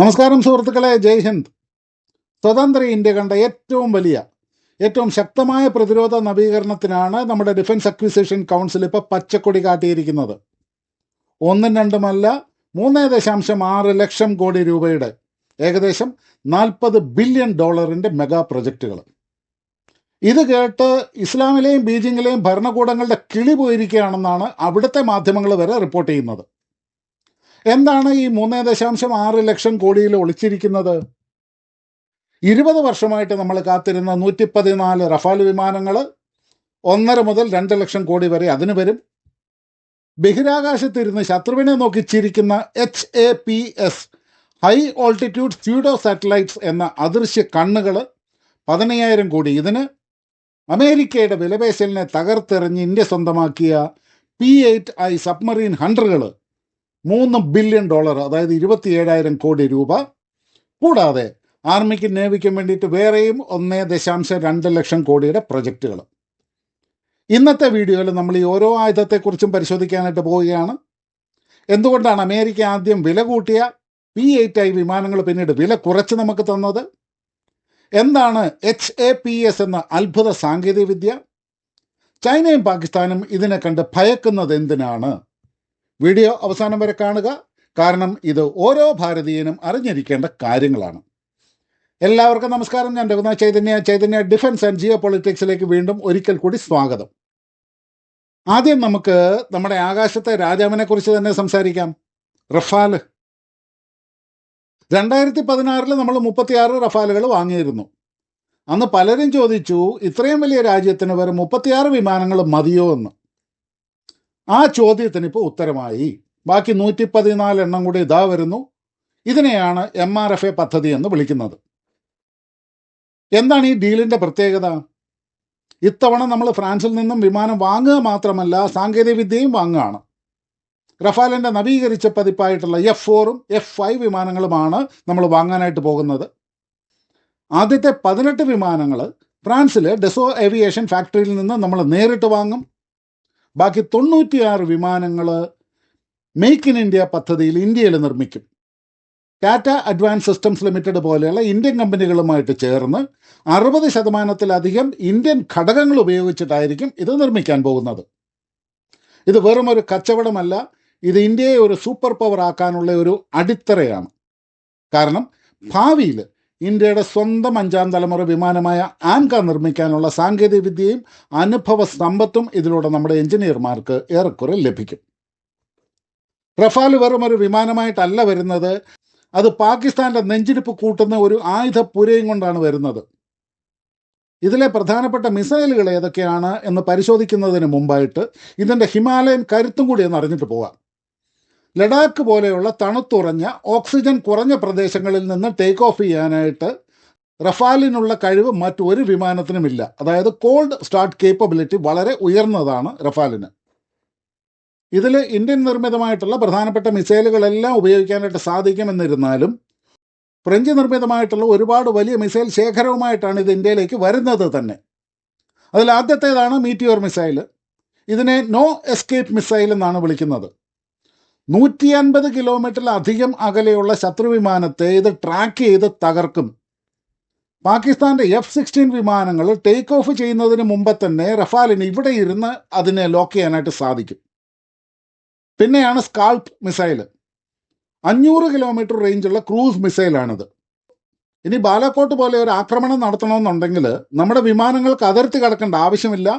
നമസ്കാരം സുഹൃത്തുക്കളെ ജയ് ഹിന്ദ്. സ്വതന്ത്ര ഇന്ത്യ കണ്ട ഏറ്റവും വലിയ ഏറ്റവും ശക്തമായ പ്രതിരോധ നവീകരണത്തിനാണ് നമ്മുടെ ഡിഫൻസ് അക്വിസിഷൻ കൗൺസിൽ ഇപ്പോൾ പച്ചക്കൊടി കാട്ടിയിരിക്കുന്നത്. ഒന്നും രണ്ടുമല്ല മൂന്ന് ദശാംശം ആറ് ലക്ഷം കോടി രൂപയുടെ ഏകദേശം നാൽപ്പത് ബില്യൺ ഡോളറിന്റെ മെഗാ പ്രൊജക്റ്റുകൾ ഇത് കേട്ട് ഇസ്ലാമിലെയും ബീജിങ്ങിലെയും ഭരണകൂടങ്ങളുടെ കിളി പോയിരിക്കുകയാണെന്നാണ് അവിടുത്തെ മാധ്യമങ്ങൾ വരെ റിപ്പോർട്ട് ചെയ്യുന്നത്. എന്താണ് ഈ മൂന്ന് ദശാംശം ആറ് ലക്ഷം കോടിയിൽ ഒളിച്ചിരിക്കുന്നത്? ഇരുപത് വർഷമായിട്ട് നമ്മൾ കാത്തിരുന്ന നൂറ്റി പതിനാല് റഫാൽ വിമാനങ്ങൾ ഒന്നര മുതൽ രണ്ട് ലക്ഷം കോടി വരെ അതിന് വരും. ബഹിരാകാശത്തിരുന്ന് ശത്രുവിനെ നോക്കി ചിരിക്കുന്ന H A P S high altitude pseudo satellites എന്ന അദൃശ്യ കണ്ണുകൾ പതിനയ്യായിരം കോടി. ഇതിന് അമേരിക്കയുടെ വിലപേശലിനെ തകർത്തെറിഞ്ഞ് ഇന്ത്യ സ്വന്തമാക്കിയ P eight I submarine hunters മൂന്ന് ബില്യൺ ഡോളർ അതായത് ഇരുപത്തിയേഴായിരം കോടി രൂപ. കൂടാതെ ആർമിക്കും നേവിക്കും വേണ്ടിയിട്ട് വേറെയും ഒന്നേ ദശാംശം രണ്ട് ലക്ഷം കോടിയുടെ പ്രൊജക്റ്റുകൾ ഇന്നത്തെ വീഡിയോയിൽ നമ്മൾ ഈ ഓരോ ആയുധത്തെക്കുറിച്ചും പരിശോധിക്കാനായിട്ട് പോവുകയാണ്. എന്തുകൊണ്ടാണ് അമേരിക്ക ആദ്യം വില കൂട്ടിയ പി എയ്റ്റ് ഐ വിമാനങ്ങൾ പിന്നീട് വില കുറച്ച് നമുക്ക് തന്നത്? എന്താണ് എച്ച് എ പി എസ് എന്ന അത്ഭുത സാങ്കേതികവിദ്യ? ചൈനയും പാകിസ്ഥാനും ഇതിനെ കണ്ട് ഭയക്കുന്നത് എന്തിനാണ്? വീഡിയോ അവസാനം വരെ കാണുക. കാരണം ഇത് ഓരോ ഭാരതീയനും അറിഞ്ഞിരിക്കേണ്ട കാര്യങ്ങളാണ്. എല്ലാവർക്കും നമസ്കാരം. ഞാൻ Raghunath Chaitanya. Chaitanya defence and geo പൊളിറ്റിക്സിലേക്ക് വീണ്ടും ഒരിക്കൽ കൂടി സ്വാഗതം. ആദ്യം നമുക്ക് നമ്മുടെ ആകാശത്തെ രാജാവിനെ കുറിച്ച് തന്നെ സംസാരിക്കാം. റഫാൽ രണ്ടായിരത്തി പതിനാറിൽ നമ്മൾ മുപ്പത്തിയാറ് റഫാലുകൾ വാങ്ങിയിരുന്നു. അന്ന് പലരും ചോദിച്ചു ഇത്രയും വലിയ രാജ്യത്തിന് വരെ മുപ്പത്തിയാറ് വിമാനങ്ങൾ മതിയോ എന്ന്. ആ ചോദ്യത്തിന് ഇപ്പോൾ ഉത്തരമായി. ബാക്കി നൂറ്റി പതിനാല് എണ്ണം കൂടി ഇതാ വരുന്നു. ഇതിനെയാണ് എം ആർ എഫ് എ പദ്ധതി എന്ന് വിളിക്കുന്നത്. എന്താണ് ഈ ഡീലിന്റെ പ്രത്യേകത? ഇത്തവണ നമ്മൾ ഫ്രാൻസിൽ നിന്നും വിമാനം വാങ്ങുക മാത്രമല്ല സാങ്കേതിക വിദ്യയും വാങ്ങുകയാണ്. റഫാലിന്റെ നവീകരിച്ച പതിപ്പായിട്ടുള്ള എഫ് ഫോറും എഫ് ഫൈവ് വിമാനങ്ങളുമാണ് നമ്മൾ വാങ്ങാനായിട്ട് പോകുന്നത്. ആദ്യത്തെ പതിനെട്ട് വിമാനങ്ങൾ ഫ്രാൻസിലെ ഡെസോ ഏവിയേഷൻ ഫാക്ടറിയിൽ നിന്ന് നമ്മൾ നേരിട്ട് വാങ്ങും. ബാക്കി തൊണ്ണൂറ്റിയാറ് വിമാനങ്ങൾ മെയ്ക്ക് ഇൻ ഇന്ത്യ പദ്ധതിയിൽ ഇന്ത്യയിൽ നിർമ്മിക്കും. ടാറ്റ അഡ്വാൻസ് സിസ്റ്റംസ് ലിമിറ്റഡ് പോലെയുള്ള ഇന്ത്യൻ കമ്പനികളുമായിട്ട് ചേർന്ന് അറുപത് ശതമാനത്തിലധികം ഇന്ത്യൻ ഘടകങ്ങൾ ഉപയോഗിച്ചിട്ടായിരിക്കും ഇത് നിർമ്മിക്കാൻ പോകുന്നത്. ഇത് വെറും ഒരു കച്ചവടമല്ല ഇത് ഇന്ത്യയെ ഒരു സൂപ്പർ പവർ ആക്കാനുള്ള ഒരു അടിത്തറയാണ്. കാരണം ഭാവിയിൽ ഇന്ത്യയുടെ സ്വന്തം അഞ്ചാം തലമുറ വിമാനമായ ആൻക നിർമ്മിക്കാനുള്ള സാങ്കേതിക വിദ്യയും അനുഭവ സമ്പത്തും ഇതിലൂടെ നമ്മുടെ എഞ്ചിനീയർമാർക്ക് ഏറെക്കുറെ ലഭിക്കും. റഫാൽ വെറും ഒരു വിമാനമായിട്ടല്ല വരുന്നത്. അത് പാകിസ്ഥാന്റെ നെഞ്ചിരിപ്പ് കൂട്ടുന്ന ഒരു ആയുധ പുരയും കൊണ്ടാണ് വരുന്നത്. ഇതിലെ പ്രധാനപ്പെട്ട മിസൈലുകൾ ഏതൊക്കെയാണ് എന്ന് പരിശോധിക്കുന്നതിന് മുമ്പായിട്ട് ഇതിന്റെ ഹിമാലയൻ കരുത്തും കൂടി ഒന്ന് അറിഞ്ഞിട്ട് പോവാം. ലഡാക്ക് പോലെയുള്ള തണുത്തുറഞ്ഞ ഓക്സിജൻ കുറഞ്ഞ പ്രദേശങ്ങളിൽ നിന്ന് ടേക്ക് ഓഫ് ചെയ്യാനായിട്ട് റഫാലിനുള്ള കഴിവ് മറ്റൊരു വിമാനത്തിനുമില്ല. അതായത് കോൾഡ് സ്റ്റാർട്ട് കേപ്പബിലിറ്റി വളരെ ഉയർന്നതാണ് റഫാലിന്. ഇതിൽ ഇന്ത്യൻ നിർമ്മിതമായിട്ടുള്ള പ്രധാനപ്പെട്ട മിസൈലുകളെല്ലാം ഉപയോഗിക്കാനായിട്ട് സാധിക്കുമെന്നിരുന്നാലും ഫ്രഞ്ച് നിർമ്മിതമായിട്ടുള്ള ഒരുപാട് വലിയ മിസൈൽ ശേഖരവുമായിട്ടാണ് ഇത് ഇന്ത്യയിലേക്ക് വരുന്നത് തന്നെ. അതിൽ ആദ്യത്തേതാണ് മീറ്റിയോർ മിസൈൽ ഇതിനെ നോ എസ്കേപ്പ് മിസൈൽ എന്നാണ് വിളിക്കുന്നത്. നൂറ്റി അൻപത് കിലോമീറ്ററിലധികം അകലെയുള്ള ശത്രുവിമാനത്തെ ഇത് ട്രാക്ക് ചെയ്ത് തകർക്കും. പാകിസ്ഥാന്റെ എഫ് സിക്സ്റ്റീൻ വിമാനങ്ങൾ ടേക്ക് ഓഫ് ചെയ്യുന്നതിന് മുമ്പ് തന്നെ റഫാലിന് ഇവിടെ ഇരുന്ന് അതിനെ ലോക്ക് ചെയ്യാനായിട്ട് സാധിക്കും. പിന്നെയാണ് സ്കാൾപ്പ് മിസൈൽ അഞ്ഞൂറ് കിലോമീറ്റർ റേഞ്ചുള്ള ക്രൂസ് മിസൈലാണിത് ഇനി ബാലാക്കോട്ട് പോലെ ഒരു ആക്രമണം നടത്തണമെന്നുണ്ടെങ്കിൽ നമ്മുടെ വിമാനങ്ങൾക്ക് അതിർത്തി കടക്കേണ്ട ആവശ്യമില്ല.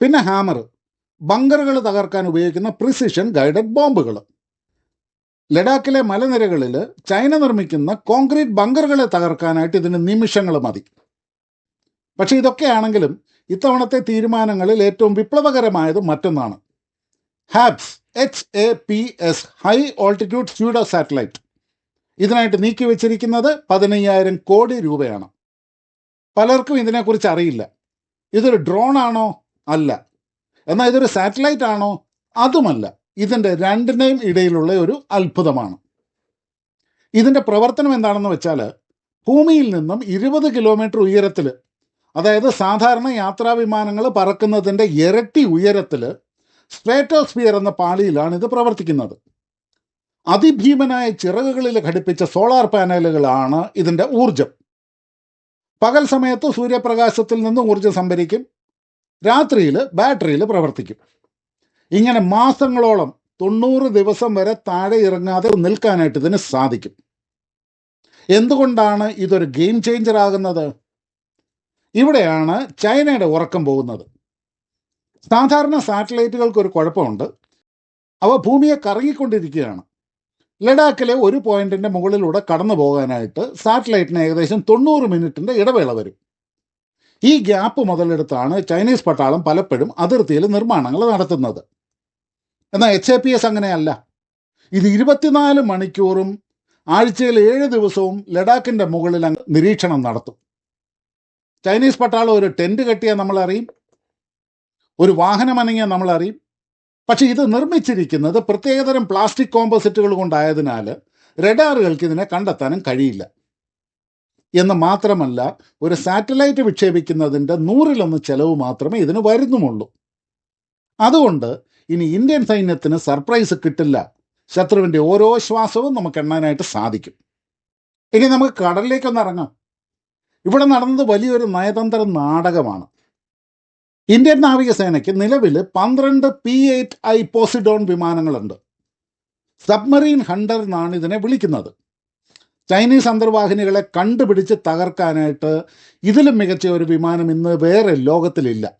പിന്നെ ഹാമർ ബങ്കറുകൾ തകർക്കാൻ ഉപയോഗിക്കുന്ന പ്രിസിഷൻ ഗൈഡഡ് ബോംബുകൾ. ലഡാക്കിലെ മലനിരകളിൽ ചൈന നിർമ്മിക്കുന്ന കോൺക്രീറ്റ് ബങ്കറുകളെ തകർക്കാനായിട്ട് ഇതിന് നിമിഷങ്ങൾ മതി. പക്ഷേ ഇതൊക്കെയാണെങ്കിലും ഇത്തവണത്തെ തീരുമാനങ്ങളിൽ ഏറ്റവും വിപ്ലവകരമായത് മറ്റൊന്നാണ്. HAPS H A P S high altitude pseudo satellite ഇതിനായിട്ട് നീക്കി വെച്ചിരിക്കുന്നത് പതിനയ്യായിരം കോടി രൂപയാണ്. പലർക്കും ഇതിനെക്കുറിച്ച് അറിയില്ല. ഇതൊരു ഡ്രോൺ ആണോ? അല്ല. എന്നാൽ ഇതൊരു സാറ്റലൈറ്റ് ആണോ? അതുമല്ല. ഇതിന്റെ രണ്ടിനെയും ഇടയിലുള്ള ഒരു അത്ഭുതമാണ്. ഇതിന്റെ പ്രവർത്തനം എന്താണെന്ന് വെച്ചാൽ ഭൂമിയിൽ നിന്നും ഇരുപത് കിലോമീറ്റർ ഉയരത്തിൽ അതായത് സാധാരണ യാത്രാ വിമാനങ്ങൾ പറക്കുന്നതിന്റെ ഇരട്ടി ഉയരത്തിൽ സ്ട്രേറ്റോസ്ഫിയർ എന്ന പാളിയിലാണ് ഇത് പ്രവർത്തിക്കുന്നത്. അതിഭീമനായ ചിറകുകളിൽ ഘടിപ്പിച്ച സോളാർ പാനലുകളാണ് ഇതിന്റെ ഊർജം പകൽ സമയത്ത് സൂര്യപ്രകാശത്തിൽ നിന്ന് ഊർജം സംഭരിക്കും. രാത്രിയിൽ ബാറ്ററിയിൽ പ്രവർത്തിക്കും. ഇങ്ങനെ മാസങ്ങളോളം തൊണ്ണൂറ് ദിവസം വരെ താഴെ ഇറങ്ങാതെ നിൽക്കാനായിട്ട് ഇതിന് സാധിക്കും. എന്തുകൊണ്ടാണ് ഇതൊരു ഗെയിം ചേഞ്ചർ ആകുന്നത്? ഇവിടെയാണ് ചൈനയുടെ ഉറക്കം പോകുന്നത്. സാധാരണ സാറ്റലൈറ്റുകൾക്ക് ഒരു കുഴപ്പമുണ്ട്. അവ ഭൂമിയെ കറങ്ങിക്കൊണ്ടിരിക്കുകയാണ്. ലഡാക്കിലെ ഒരു പോയിന്റിന്റെ മുകളിലൂടെ കടന്നു പോകാനായിട്ട് സാറ്റലൈറ്റിന് ഏകദേശം തൊണ്ണൂറ് മിനിറ്റിന്റെ ഇടവേള വരും. ഈ ഗ്യാപ്പ് മുതലെടുത്താണ് ചൈനീസ് പട്ടാളം പലപ്പോഴും അതിർത്തിയിൽ നിർമ്മാണങ്ങൾ നടത്തുന്നത്. എന്നാൽ എച്ച് എ പി എസ് അങ്ങനെയല്ല. ഇത് ഇരുപത്തിനാല് മണിക്കൂറും ആഴ്ചയിൽ ഏഴ് ദിവസവും ലഡാക്കിന്റെ മുകളിൽ നിരീക്ഷണം നടത്തും. ചൈനീസ് പട്ടാളം ഒരു ടെന്റ് കെട്ടിയാൽ നമ്മളറിയും. ഒരു വാഹനം അനങ്ങിയാൽ നമ്മൾ അറിയും പക്ഷേ ഇത് നിർമ്മിച്ചിരിക്കുന്നത് പ്രത്യേകതരം പ്ലാസ്റ്റിക് കോമ്പോസിറ്റുകൾ കൊണ്ടായതിനാൽ റഡാറുകൾക്ക് ഇതിനെ കണ്ടെത്താനും കഴിയില്ല. എന്ന് മാത്രമല്ല ഒരു സാറ്റലൈറ്റ് വിക്ഷേപിക്കുന്നതിന്റെ നൂറിലൊന്ന് ചെലവ് മാത്രമേ ഇതിന് വരുന്നുമുള്ളൂ. അതുകൊണ്ട് ഇനി ഇന്ത്യൻ സൈന്യത്തിന് സർപ്രൈസ് കിട്ടില്ല. ശത്രുവിന്റെ ഓരോ ശ്വാസവും നമുക്ക് എണ്ണാനായിട്ട് സാധിക്കും. ഇനി നമുക്ക് കടലിലേക്കൊന്ന് ഇറങ്ങാം. ഇവിടെ നടന്നത് വലിയൊരു നയതന്ത്ര നാടകമാണ്. ഇന്ത്യൻ നാവികസേനയ്ക്ക് നിലവിൽ പന്ത്രണ്ട് പി എയ്റ്റ് ഐ പോസിഡോൺ വിമാനങ്ങളുണ്ട്. സബ്മറീൻ ഹണ്ടർ എന്നാണ് ഇതിനെ വിളിക്കുന്നത്. ചൈനീസ് അന്തർവാഹിനികളെ കണ്ടുപിടിച്ച് തകർക്കാനായിട്ട് ഇതിലും മികച്ച ഒരു വിമാനം ഇന്ന് വേറെ ലോകത്തിലില്ല.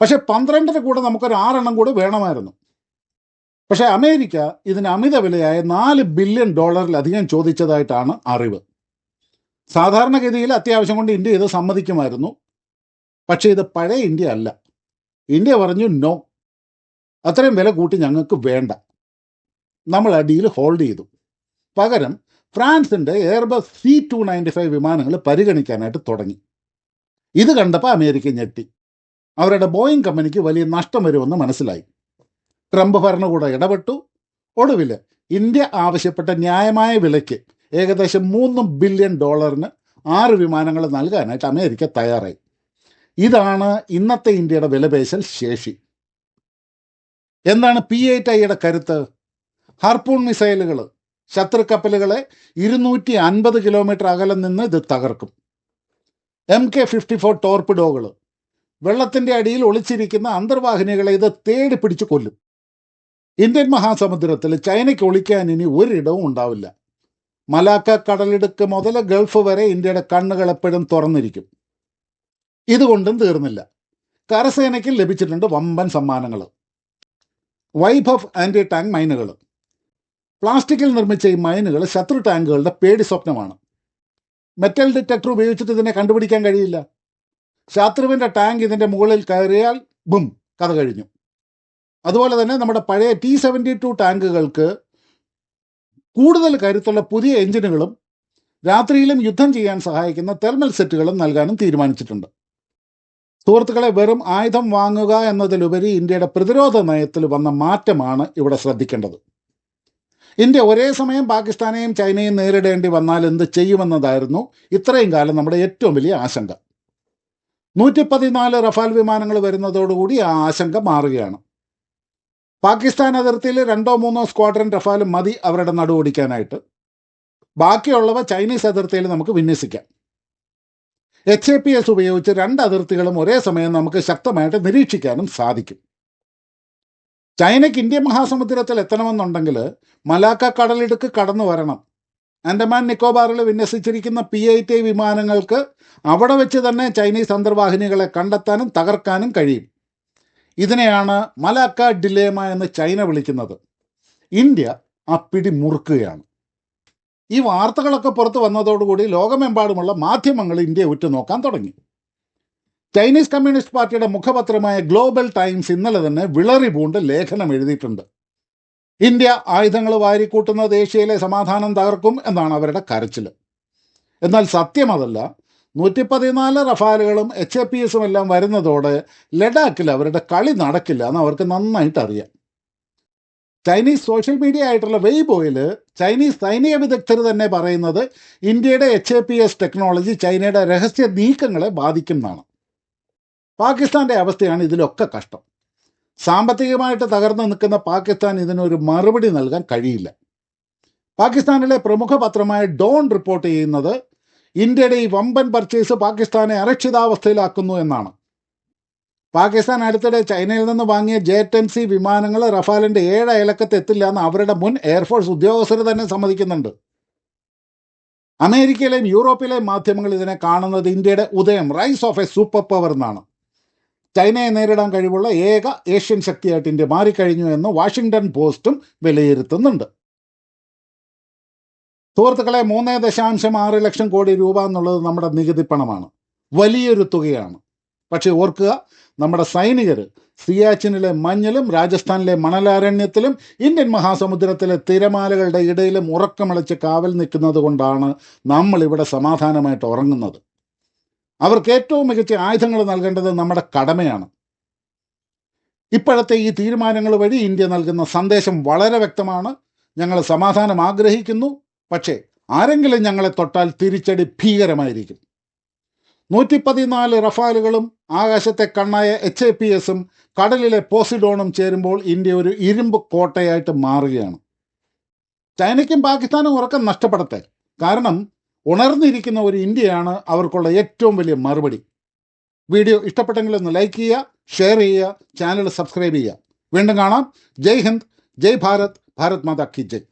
പക്ഷെ പന്ത്രണ്ടിന് കൂടെ നമുക്കൊരു ആറെണ്ണം കൂടെ വേണമായിരുന്നു. പക്ഷേ അമേരിക്ക ഇതിന് അമിത വിലയായ നാല് ബില്യൺ ഡോളറിലധികം ചോദിച്ചതായിട്ടാണ് അറിവ്. സാധാരണഗതിയിൽ അത്യാവശ്യം കൊണ്ട് ഇന്ത്യ ഇത് സമ്മതിക്കുമായിരുന്നു. പക്ഷേ ഇത് പഴയ ഇന്ത്യ അല്ല. ഇന്ത്യ പറഞ്ഞു നോ അത്രയും വില കൂട്ടി ഞങ്ങൾക്ക് വേണ്ട. നമ്മൾ ആ ഡീൽ ഹോൾഡ് ചെയ്തു. പകരം ഫ്രാൻസിന്റെ Airbus C two ninety five വിമാനങ്ങൾ പരിഗണിക്കാനായിട്ട് തുടങ്ങി. ഇത് കണ്ടപ്പോൾ അമേരിക്ക ഞെട്ടി. അവരുടെ ബോയിങ് കമ്പനിക്ക് വലിയ നഷ്ടം വരുമെന്ന് മനസ്സിലായി. ട്രംപ് ഭരണകൂടം ഇടപെട്ടു. ഒടുവിൽ ഇന്ത്യ ആവശ്യപ്പെട്ട ന്യായമായ വിലയ്ക്ക് ഏകദേശം മൂന്ന് ബില്യൺ ഡോളറിന് ആറ് വിമാനങ്ങൾ നൽകാനായിട്ട് അമേരിക്ക തയ്യാറായി. ഇതാണ് ഇന്നത്തെ ഇന്ത്യയുടെ വിലപേശൽ ശേഷി. എന്താണ് പി എയ്റ്റ് ഐയുടെ കരുത്ത്? ഹാർപൂൺ മിസൈലുകൾ ശത്രു കപ്പലുകളെ ഇരുന്നൂറ്റി അൻപത് കിലോമീറ്റർ അകലം നിന്ന് ഇത് തകർക്കും. എം കെ ഫിഫ്റ്റി ഫോർ ടോർപിഡോകൾ വെള്ളത്തിന്റെ അടിയിൽ ഒളിച്ചിരിക്കുന്ന അന്തർവാഹിനികളെ ഇത് തേടി പിടിച്ചു കൊല്ലും. ഇന്ത്യൻ മഹാസമുദ്രത്തിൽ ചൈനയ്ക്ക് ഒളിക്കാൻ ഇനി ഒരിടവും ഉണ്ടാവില്ല. മലാക്ക കടലിടുക്ക് മുതൽ ഗൾഫ് വരെ ഇന്ത്യയുടെ കണ്ണുകൾ എപ്പോഴും തുറന്നിരിക്കും. ഇതുകൊണ്ടും തീർന്നില്ല. കരസേനയ്ക്ക് ലഭിച്ചിട്ടുണ്ട് വമ്പൻ സമ്മാനങ്ങൾ വൈഭവ് ആന്റി ടാങ്ക് മൈനുകൾ പ്ലാസ്റ്റിക്കിൽ നിർമ്മിച്ച ഈ മൈനുകൾ ശത്രു ടാങ്കുകളുടെ പേടി സ്വപ്നമാണ്. മെറ്റൽ ഡിറ്റക്ടർ ഉപയോഗിച്ചിട്ട് ഇതിനെ കണ്ടുപിടിക്കാൻ കഴിയില്ല. ശത്രുവിന്റെ ടാങ്ക് ഇതിന്റെ മുകളിൽ കയറിയാൽ ബും കഥ കഴിഞ്ഞു. അതുപോലെ തന്നെ നമ്മുടെ പഴയ ടി സെവന്റി ടു ടാങ്കുകൾക്ക് കൂടുതൽ കരുത്തുള്ള പുതിയ എഞ്ചിനുകളും രാത്രിയിലും യുദ്ധം ചെയ്യാൻ സഹായിക്കുന്ന തെർമൽ സെറ്റുകളും നൽകാനും തീരുമാനിച്ചിട്ടുണ്ട്. സുഹൃത്തുക്കളെ വെറും ആയുധം വാങ്ങുക എന്നതിലുപരി ഇന്ത്യയുടെ പ്രതിരോധ നയത്തിൽ വന്ന മാറ്റമാണ് ഇവിടെ ശ്രദ്ധിക്കേണ്ടത്. ഇന്ത്യ ഒരേ സമയം പാകിസ്ഥാനെയും ചൈനയും നേരിടേണ്ടി വന്നാൽ എന്ത് ചെയ്യുമെന്നതായിരുന്നു ഇത്രയും കാലം നമ്മുടെ ഏറ്റവും വലിയ ആശങ്ക. നൂറ്റി പതിനാല് റഫാൽ വിമാനങ്ങൾ വരുന്നതോടുകൂടി ആ ആശങ്ക മാറുകയാണ്. പാകിസ്ഥാൻ അതിർത്തിയിൽ രണ്ടോ മൂന്നോ സ്ക്വാഡ്രൻ റഫാൽ മതി അവരുടെ നടുവൊടിക്കാനായിട്ട് ബാക്കിയുള്ളവ ചൈനീസ് അതിർത്തിയിൽ നമുക്ക് വിന്യസിക്കാം. എച്ച് എ പി എസ് ഉപയോഗിച്ച് രണ്ട് അതിർത്തികളും ഒരേ സമയം നമുക്ക് ശക്തമായിട്ട് നിരീക്ഷിക്കാനും സാധിക്കും. ചൈനയ്ക്ക് ഇന്ത്യൻ മഹാസമുദ്രത്തിൽ എത്തണമെന്നുണ്ടെങ്കിൽ മലാക്ക കടലിടുക്ക് കടന്നു വരണം. ആൻഡമാൻ നിക്കോബാറിൽ വിന്യസിച്ചിരിക്കുന്ന പി ഐ ടി വിമാനങ്ങൾക്ക് അവിടെ വെച്ച് തന്നെ ചൈനീസ് അന്തർവാഹിനികളെ കണ്ടെത്താനും തകർക്കാനും കഴിയും. ഇതിനെയാണ് മലാക്ക ഡിലേമ എന്ന് ചൈന വിളിക്കുന്നത്. ഇന്ത്യ അപ്പിടി മുറുക്കുകയാണ്. ഈ വാർത്തകളൊക്കെ പുറത്തു വന്നതോടുകൂടി ലോകമെമ്പാടുമുള്ള മാധ്യമങ്ങൾ ഇന്ത്യയെ ഉറ്റുനോക്കാൻ തുടങ്ങി. ചൈനീസ് കമ്മ്യൂണിസ്റ്റ് പാർട്ടിയുടെ മുഖപത്രമായ ഗ്ലോബൽ ടൈംസ് ഇന്നലെ തന്നെ വിളറി പൂണ്ട് ലേഖനം എഴുതിയിട്ടുണ്ട്. ഇന്ത്യ ആയുധങ്ങൾ വാരിക്കൂട്ടുന്നത് ഏഷ്യയിലെ സമാധാനം തകർക്കും എന്നാണ് അവരുടെ കരച്ചിൽ എന്നാൽ സത്യം അതല്ല നൂറ്റി പതിനാല് റഫാലുകളും എച്ച് എ പി എസും എല്ലാം വരുന്നതോടെ ലഡാക്കിൽ അവരുടെ കളി നടക്കില്ല എന്ന് അവർക്ക് നന്നായിട്ട് അറിയാം. ചൈനീസ് സോഷ്യൽ മീഡിയ ആയിട്ടുള്ള വെയ്ബോയിൽ ചൈനീസ് സൈനിക വിദഗ്ധർ തന്നെ പറയുന്നത് ഇന്ത്യയുടെ H A P S technology ചൈനയുടെ രഹസ്യ നീക്കങ്ങളെ ബാധിക്കും എന്നാണ് പാകിസ്ഥാന്റെ അവസ്ഥയാണ് ഇതിലൊക്കെ കഷ്ടം. സാമ്പത്തികമായിട്ട് തകർന്നു നിൽക്കുന്ന പാകിസ്ഥാൻ ഇതിനൊരു മറുപടി നൽകാൻ കഴിയില്ല. പാകിസ്ഥാനിലെ പ്രമുഖ പത്രമായ ഡോൺ റിപ്പോർട്ട് ചെയ്യുന്നത് ഇന്ത്യയുടെ ഈ വമ്പൻ പർച്ചേസ് പാകിസ്ഥാനെ അരക്ഷിതാവസ്ഥയിലാക്കുന്നു എന്നാണ്. പാകിസ്ഥാൻ അടുത്തിടെ ചൈനയിൽ നിന്ന് വാങ്ങിയ ജെ ടെൻ സി വിമാനങ്ങൾ റഫാലിന്റെ ഏഴ് അയലക്കത്ത് എത്തില്ല എന്ന് അവരുടെ മുൻ എയർഫോഴ്സ് ഉദ്യോഗസ്ഥർ തന്നെ സമ്മതിക്കുന്നുണ്ട്. അമേരിക്കയിലെയും യൂറോപ്പിലെയും മാധ്യമങ്ങൾ ഇതിനെ കാണുന്നത് ഇന്ത്യയുടെ ഉദയം rise of a super power എന്നാണ്. ചൈനയെ നേരിടാൻ കഴിവുള്ള ഏക ഏഷ്യൻ ശക്തിയായിട്ട് ഇന്ത്യ മാറിക്കഴിഞ്ഞു എന്ന് വാഷിങ്ടൺ പോസ്റ്റും വിലയിരുത്തുന്നുണ്ട്. സുഹൃത്തുക്കളെ മൂന്ന് ദശാംശം ആറ് ലക്ഷം കോടി രൂപ എന്നുള്ളത് നമ്മുടെ നികുതി പണമാണ്. വലിയൊരു തുകയാണ്. പക്ഷെ ഓർക്കുക നമ്മുടെ സൈനികർ സിയാച്ചിനിലെ മഞ്ഞിലും രാജസ്ഥാനിലെ മണലാരണ്യത്തിലും ഇന്ത്യൻ മഹാസമുദ്രത്തിലെ തിരമാലകളുടെ ഇടയിലും ഉറക്കമിളച്ച് കാവൽ നിൽക്കുന്നത് കൊണ്ടാണ് നമ്മൾ ഇവിടെ സമാധാനമായിട്ട് ഉറങ്ങുന്നത്. അവർക്ക് ഏറ്റവും മികച്ച ആയുധങ്ങൾ നൽകേണ്ടത് നമ്മുടെ കടമയാണ്. ഇപ്പോഴത്തെ ഈ തീരുമാനങ്ങൾ വഴി ഇന്ത്യ നൽകുന്ന സന്ദേശം വളരെ വ്യക്തമാണ്. ഞങ്ങൾ സമാധാനം ആഗ്രഹിക്കുന്നു. പക്ഷേ ആരെങ്കിലും ഞങ്ങളെ തൊട്ടാൽ തിരിച്ചടി ഭീകരമായിരിക്കും. നൂറ്റി പതിനാല് റഫാലുകളും ആകാശത്തെ കണ്ണായ എച്ച് എ പി എസും കടലിലെ പോസിഡോണും ചേരുമ്പോൾ ഇന്ത്യ ഒരു ഇരുമ്പ് കോട്ടയായിട്ട് മാറുകയാണ്. ചൈനയ്ക്കും പാകിസ്ഥാനും ഉറക്കം നഷ്ടപ്പെടട്ടെ. കാരണം ഉണർന്നിരിക്കുന്ന ഒരു ഇന്ത്യയാണ് അവർക്കുള്ള ഏറ്റവും വലിയ മറുപടി. വീഡിയോ ഇഷ്ടപ്പെട്ടെങ്കിൽ ഒന്ന് ലൈക്ക് ചെയ്യുക ഷെയർ ചെയ്യുക ചാനൽ സബ്സ്ക്രൈബ് ചെയ്യുക. വീണ്ടും കാണാം. ജയ് ഹിന്ദ് ജയ് ഭാരത് ഭാരത് മാതാ കി ജയ്.